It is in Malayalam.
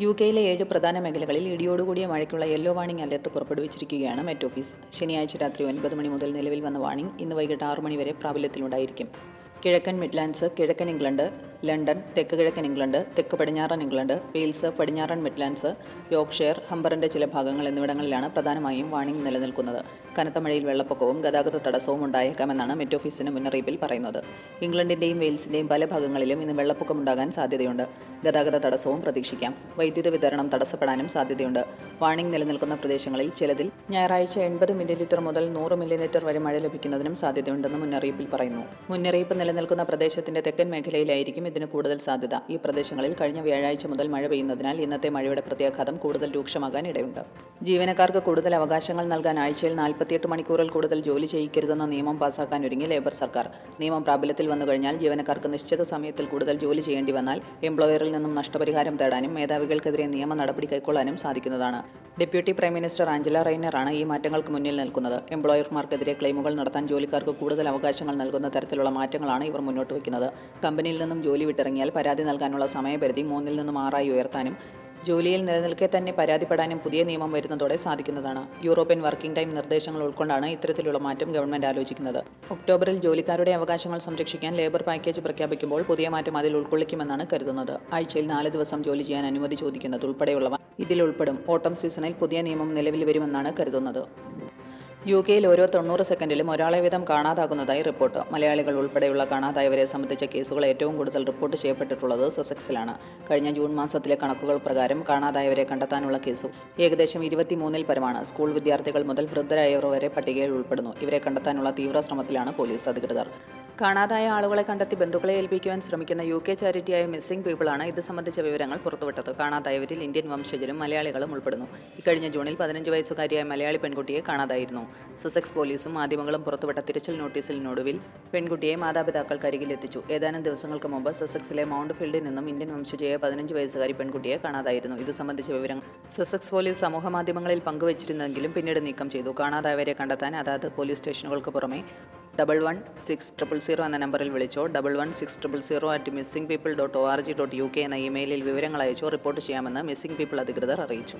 യു കെയിലെ ഏഴ് പ്രധാന മേഖലകളിൽ ഇടിയോടുകൂടിയ മഴയ്ക്കുള്ള യെല്ലോ വാണിംഗ് അലർട്ട് പുറപ്പെടുവിച്ചിരിക്കുകയാണ് മെറ്റ് ഓഫീസ്. ശനിയാഴ്ച രാത്രി ഒൻപത് മണി മുതൽ നിലവിൽ വന്ന വാണിംഗ് ഇന്ന് വൈകിട്ട് ആറു മണി വരെ പ്രാബല്യത്തിലുണ്ടായിരിക്കും. കിഴക്കൻ മിഡ്ലാൻഡ്സ് കിഴക്കൻ ഇംഗ്ലണ്ട് ലണ്ടൻ തെക്ക് കിഴക്കൻ ഇംഗ്ലണ്ട് തെക്ക് പടിഞ്ഞാറൻ ഇംഗ്ലണ്ട് വെയിൽസ് പടിഞ്ഞാറൻ മിഡ്ലാൻഡ്സ് യോർക്ക്ഷയർ ഹംബറിന്റെ ചില ഭാഗങ്ങൾ എന്നിവിടങ്ങളിലാണ് പ്രധാനമായും വാണിംഗ് നിലനിൽക്കുന്നത്. കനത്ത മഴയിൽ വെള്ളപ്പൊക്കവും ഗതാഗത തടസ്സവും ഉണ്ടായേക്കാമെന്നാണ് മെറ്റ് ഓഫീസിന് മുന്നറിയിപ്പിൽ പറയുന്നത്. ഇംഗ്ലണ്ടിന്റെയും വെയിൽസിന്റെയും പല ഭാഗങ്ങളിലും ഇന്ന് വെള്ളപ്പൊക്കമുണ്ടാകാൻ സാധ്യതയുണ്ട്. ഗതാഗത തടസ്സവും പ്രതീക്ഷിക്കാം. വൈദ്യുത വിതരണം തടസ്സപ്പെടാനും സാധ്യതയുണ്ട്. വാണിംഗ് നിലനിൽക്കുന്ന പ്രദേശങ്ങളിൽ ചിലതിൽ ഞായറാഴ്ച എൺപത് മില്ലിലിറ്റർ മുതൽ നൂറ് മില്ലിലിറ്റർ വരെ മഴ ലഭിക്കുന്നതിനും സാധ്യതയുണ്ടെന്ന് മുന്നറിയിപ്പിൽ പറയുന്നു. മുന്നറിയിപ്പ് നിലനിൽക്കുന്ന പ്രദേശത്തിന്റെ തെക്കൻ മേഖലയിലായിരിക്കും ഇതിന് കൂടുതൽ സാധ്യത. ഈ പ്രദേശങ്ങളിൽ കഴിഞ്ഞ വ്യാഴാഴ്ച മുതൽ മഴ പെയ്യുന്നതിനാൽ ഇന്നത്തെ മഴയുടെ പ്രത്യാഘാതം കൂടുതൽ രൂക്ഷമാകാൻ ഇടയുണ്ട്. ജീവനക്കാർക്ക് കൂടുതൽ അവകാശങ്ങൾ നൽകാൻ ആഴ്ചയിൽ നാൽപ്പത്തിയെട്ട് മണിക്കൂറിൽ കൂടുതൽ ജോലി ചെയ്യിക്കരുതെന്ന നിയമം പാസാക്കാൻ ഒരുങ്ങി ലേബർ സർക്കാർ. നിയമം പ്രാബല്യത്തിൽ വന്നു കഴിഞ്ഞാൽ ജീവനക്കാർക്ക് നിശ്ചിത സമയത്തിൽ കൂടുതൽ ജോലി ചെയ്യേണ്ടി വന്നാൽ എംപ്ലോയറിൽ നിന്നും നഷ്ടപരിഹാരം തേടാനും മേധാവികൾക്കെതിരെ നിയമ നടപടി കൈക്കൊള്ളാനും സാധിക്കുന്നതാണ്. ഡെപ്യൂട്ടി പ്രൈം മിനിസ്റ്റർ ആഞ്ചല റൈനറാണ് ഈ മാറ്റങ്ങൾക്ക് മുന്നിൽ നിൽക്കുന്നത്. എംപ്ലോയർമാർക്കെതിരെ ക്ലെയിമുകൾ നടത്താൻ ജോലിക്കാർക്ക് കൂടുതൽ അവകാശങ്ങൾ നൽകുന്ന തരത്തിലുള്ള മാറ്റങ്ങളാണ് ഇവർ മുന്നോട്ട് വയ്ക്കുന്നത്. കമ്പനിയിൽ നിന്നും ജോലി വിട്ടിറങ്ങിയാൽ പരാതി നൽകാനുള്ള സമയപരിധി മൂന്നിൽ നിന്നും ആറായി ഉയർത്താനും ജോലിയിൽ നിലനിൽക്കെ തന്നെ പരാതിപ്പെടാനും പുതിയ നിയമം വരുന്നതോടെ സാധിക്കുന്നതാണ്. യൂറോപ്യൻ വർക്കിംഗ് ടൈം നിർദ്ദേശങ്ങൾ ഉൾക്കൊണ്ടാണ് ഇത്തരത്തിലുള്ള മാറ്റം ഗവൺമെന്റ് ആലോചിക്കുന്നത്. ഒക്ടോബറിൽ ജോലിക്കാരുടെ അവകാശങ്ങൾ സംരക്ഷിക്കാൻ ലേബർ പാക്കേജ് പ്രഖ്യാപിക്കുമ്പോൾ പുതിയ മാറ്റം അതിൽ ഉൾക്കൊള്ളിക്കുമെന്നാണ് കരുതുന്നത്. ആഴ്ചയിൽ നാല് ദിവസം ജോലി ചെയ്യാൻ അനുമതി ചോദിക്കുന്നത് ഉൾപ്പെടെയുള്ളവ ഇതിൽ ഉൾപ്പെടും. ഓട്ടം സീസണിൽ പുതിയ നിയമം നിലവിൽ വരുമെന്നാണ് കരുതുന്നത്. യു കെയിൽ ഓരോ തൊണ്ണൂറ് സെക്കൻഡിലും ഒരാളെ വീതം കാണാതാകുന്നതായി റിപ്പോർട്ട്. മലയാളികൾ ഉൾപ്പെടെയുള്ള കാണാതായവരെ സംബന്ധിച്ച കേസുകൾ ഏറ്റവും കൂടുതൽ റിപ്പോർട്ട് ചെയ്യപ്പെട്ടിട്ടുള്ളത് സസെക്സിലാണ്. കഴിഞ്ഞ ജൂൺ മാസത്തിലെ കണക്കുകൾ പ്രകാരം കാണാതായവരെ കണ്ടെത്താനുള്ള കേസും ഏകദേശം ഇരുപത്തിമൂന്നിൽ പരമാണ്. സ്കൂൾ വിദ്യാർത്ഥികൾ മുതൽ വൃദ്ധരായവർ വരെ പട്ടികയിൽ ഉൾപ്പെടുന്നു. ഇവരെ കണ്ടെത്താനുള്ള തീവ്ര ശ്രമത്തിലാണ് പോലീസ് അധികൃതർ. കാണാതായ ആളുകളെ കണ്ടെത്തി ബന്ധുക്കളെ ഏൽപ്പിക്കുവാൻ ശ്രമിക്കുന്ന യു കെ ചാരിറ്റിയായ മിസ്സിംഗ് പീപ്പിളാണ് ഇത് സംബന്ധിച്ച വിവരങ്ങൾ പുറത്തുവിട്ടത്. കാണാതായവരിൽ ഇന്ത്യൻ വംശജരും മലയാളികളും ഉൾപ്പെടുന്നു. ഇക്കഴിഞ്ഞ ജൂണിൽ പതിനഞ്ച് വയസ്സുകാരിയായ മലയാളി പെൺകുട്ടിയെ കാണാതായിരുന്നു. സസെക്സ് പോലീസും മാധ്യമങ്ങളും പുറത്തുവിട്ട തിരച്ചിൽ നോട്ടീസിനൊടുവിൽ പെൺകുട്ടിയെ മാതാപിതാക്കൾ കരികിലെത്തിച്ചു ഏതാനും ദിവസങ്ങൾക്ക് മുമ്പ് സസെക്സിലെ മൗണ്ട് ഫീൽഡിൽ നിന്നും ഇന്ത്യൻ വംശജയായ പതിനഞ്ച് വയസ്സുകാരി പെൺകുട്ടിയെ കാണാതായിരുന്നു. ഇത് സംബന്ധിച്ച വിവരങ്ങൾ സസെക്സ് പോലീസ് സമൂഹ മാധ്യമങ്ങളിൽ പങ്കുവച്ചിരുന്നെങ്കിലും പിന്നീട് നീക്കം ചെയ്തു. കാണാതായവരെ കണ്ടെത്താൻ അതാത് പോലീസ് സ്റ്റേഷനുകൾക്ക് പുറമെ double one six triple zero എന്ന നമ്പറിൽ വിളിച്ചോ. Double one six triple zero at missing people dot O R G dot U K എന്ന ഇമെയിലിൽ വിവരങ്ങൾ അയച്ചോ. റിപ്പോർട്ട് ചെയ്യാമെന്ന് മിസ്സിംഗ് പീപ്പിൾ അധികൃതർ അറിയിച്ചു.